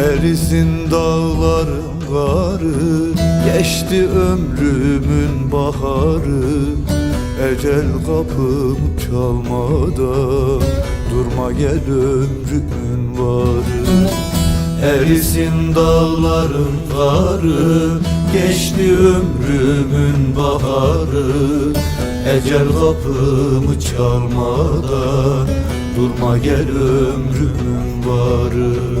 Erisin dağların karı Geçti ömrümün baharı. Ecel kapım çalmadan Durma gel ömrümün varı. Erisin dağların karı Geçti ömrümün baharı. Ecel kapımı çalmadan Durma gel ömrümün varı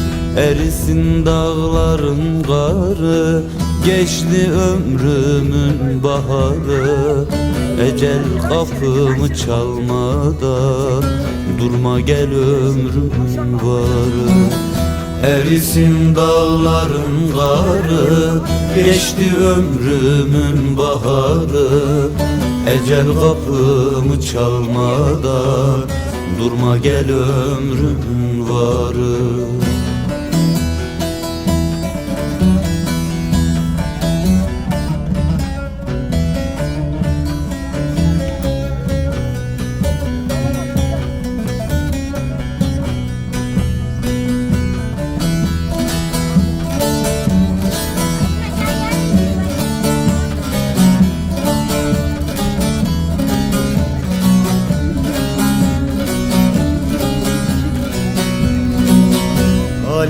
Erisin dağların karı Geçti ömrümün baharı. Ecel kapımı çalmadan Durma gel ömrümün varı. Erisin dağların karı Geçti ömrümün baharı. Ecel kapımı çalmadan Durma gel ömrümün varı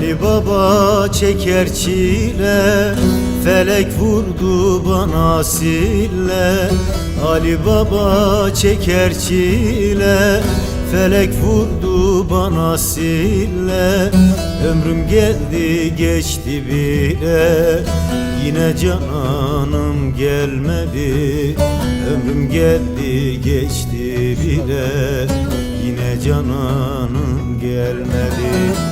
Ali Baba çeker çile Felek vurdu bana sille. Ali Baba çeker çile Felek vurdu bana sille. Ömrüm geldi geçti bile Yine cananım gelmedi. Ömrüm geldi geçti bile Yine cananım gelmedi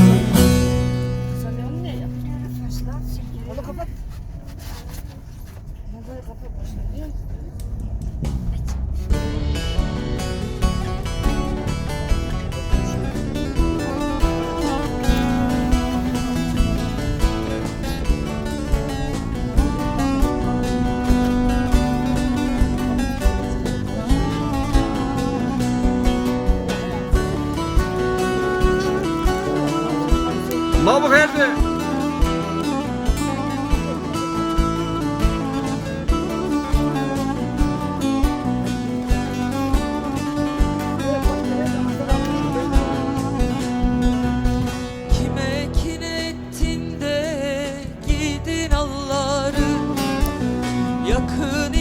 Baba nerede? Kime kin ettin de gidin Yakın